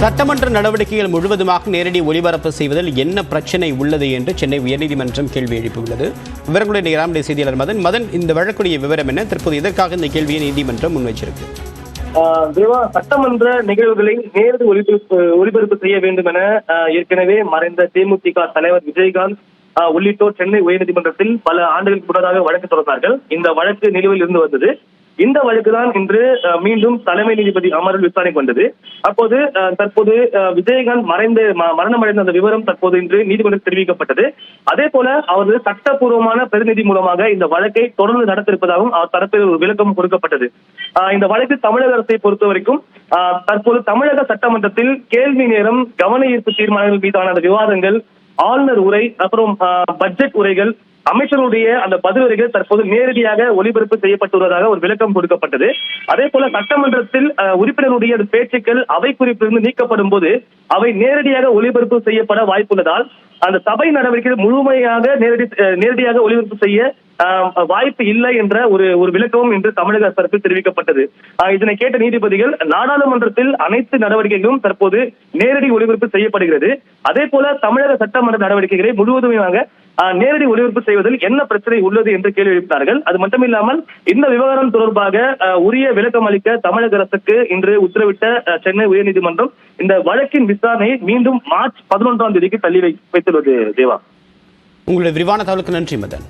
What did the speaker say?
சட்டமன்ற நடவடிக்கைகள் முழுவதுமாக நேரடி ஒளிபரப்பு செய்வதில் என்ன பிரச்சனை உள்ளது என்று சென்னை உயர்நீதிமன்றம் கேள்வி எழுப்பியுள்ளது. விவரங்களுடைய நேராமுடைய செய்தியாளர் மதன். மதன் இந்த வழக்குடைய விவரம் என்ன? தற்போது இதற்காக இந்த கேள்வியை நீதிமன்றம் முன்வைச்சிருக்கு? ஆஹ் சட்டமன்ற நிகழ்வுகளை நேரடி ஒளிபரப்பு ஒளிபரப்பு செய்ய வேண்டும் என ஆஹ் ஏற்கனவே மறைந்த தேமுதிக தலைவர் விஜயகாந்த் ஆஹ் உள்ளிட்டோர் சென்னை உயர்நீதிமன்றத்தில் பல ஆண்டுகளுக்கு முன்னதாக வழக்கு தொடர்ந்தார்கள். இந்த வழக்கு நிலுவையில் இருந்து வந்தது. இந்த வழக்குதான் இன்று மீண்டும் தலைமை நீதிபதி அமர்வில் விசாரணை கொண்டது. அப்போது தற்போது விஜயகாந்த் மறைந்து ம- மரணமடைந்த அந்த விவரம் தற்போது இன்று நீதிமன்றம் தெரிவிக்கப்பட்டது. அதே போல அவரது சட்டப்பூர்வமான பிரதிநிதி மூலமாக இந்த வழக்கை தொடர்ந்து நடத்திருப்பதாகவும் அவர் தரப்பில் ஒரு விளக்கம் கொடுக்கப்பட்டது. ஆஹ் இந்த வழக்கு தமிழக அரசை பொறுத்த வரைக்கும் ஆஹ் தற்போது தமிழக சட்டமன்றத்தில் கேள்வி நேரம் கவன ஈர்ப்பு தீர்மானங்கள் மீதான விவாதங்கள் ஆளுநர் உரை அப்புறம் ஆஹ் பட்ஜெட் உரைகள் அமைச்சருடைய அந்த பதில் தற்போது நேரடியாக ஒளிபரப்பு செய்யப்பட்டுள்ளதாக ஒரு விளக்கம் கொடுக்கப்பட்டது. அதே போல சட்டமன்றத்தில் உறுப்பினருடைய அந்த பேச்சுக்கள் அவை குறிப்பிலிருந்து நீக்கப்படும் போது அவை நேரடியாக ஒளிபரப்பு செய்யப்பட வாய்ப்புள்ளதால் அந்த சபை நடவடிக்கைகள் முழுமையாக நேரடி நேரடியாக ஒளிபரப்பு செய்ய வாய்ப்பு இல்லை என்ற ஒரு ஒரு விளக்கமும் இன்று தமிழக அரசு தெரிவிக்கப்பட்டது. இதனை கேட்ட நீதிபதிகள் நாடாளுமன்றத்தில் அனைத்து நடவடிக்கைகளும் தற்போது நேரடி ஒளிபரப்பு செய்யப்படுகிறது. அதே போல தமிழக சட்டமன்ற நடவடிக்கைகளை முழுவதுமாக நேரடி ஒளிபரப்பு செய்வதில் என்ன பிரச்சனை உள்ளது என்று கேள்வி எழுப்பினார்கள். அது மட்டுமில்லாமல் இந்த விவகாரம் தொடர்பாக உரிய விளக்கம் அளிக்க தமிழக அரசுக்கு இன்று உத்தரவிட்ட சென்னை உயர்நீதிமன்றம் இந்த வழக்கின் விசாரணையை மீண்டும் மார்ச் பதினொன்றாம் தேதிக்கு தள்ளி வைத்துள்ளது தேவா. உங்களுடைய விரிவான தகவலுக்கு நன்றி மதன்.